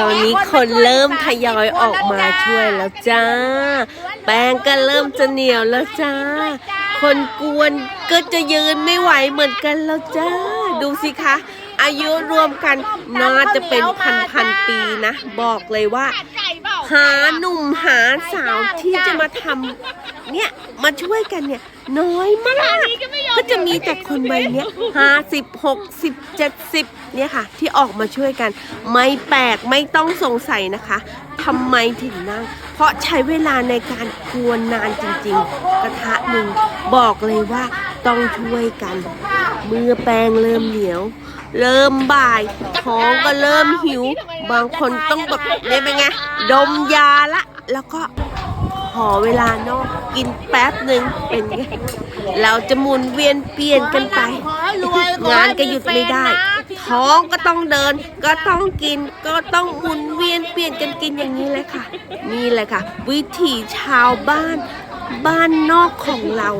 ตอนนี้คนเริ่มทยอยออกมาช่วยแล้วจ้า แป้งก็เริ่มจะเหนียวแล้วจ้า คนกวนก็จะยืนไม่ไหวเหมือนกันแล้วจ้า ดูสิคะ อายุรวมกันน่าจะเป็นพันพันปีนะ บอกเลยว่า หาหนุ่มหาสาวที่จะมาทำเนี่ยมาช่วยกันเนี่ย น้อยมาก ก็จะมีแต่คนวัยเนี้ยห้าสิบหกสิบเจ็ดสิบเนี่ยค่ะ ที่ออกมาช่วยกัน ไม่แปลกไม่ต้องสงสัยนะคะทำไมถึงนั่ง เพราะใช้เวลาในการกวนนานจริงๆ กระทะหนึ่งบอกเลยว่าต้องช่วยกันเมื่อแป้งเริ่มเหนียว เริ่มบ่ายท้องก็เริ่มหิว บางคนต้องแบบเนี่ยเป็นไงดมยาละ แล้วก็ ขอเวลานอกกินแป๊บหนึ่งเป็นไงเราจะหมุนเวียนเปลี่ยนกันไป งานก็หยุดไม่ได้ ท้องก็ต้องเดิน ก็ต้องกินก็ต้องหมุนเวียนเปลี่ยนกันกินอย่างนี้เลยค่ะ นี่แหละค่ะ วิถีชาวบ้านบ้านนอกของเรา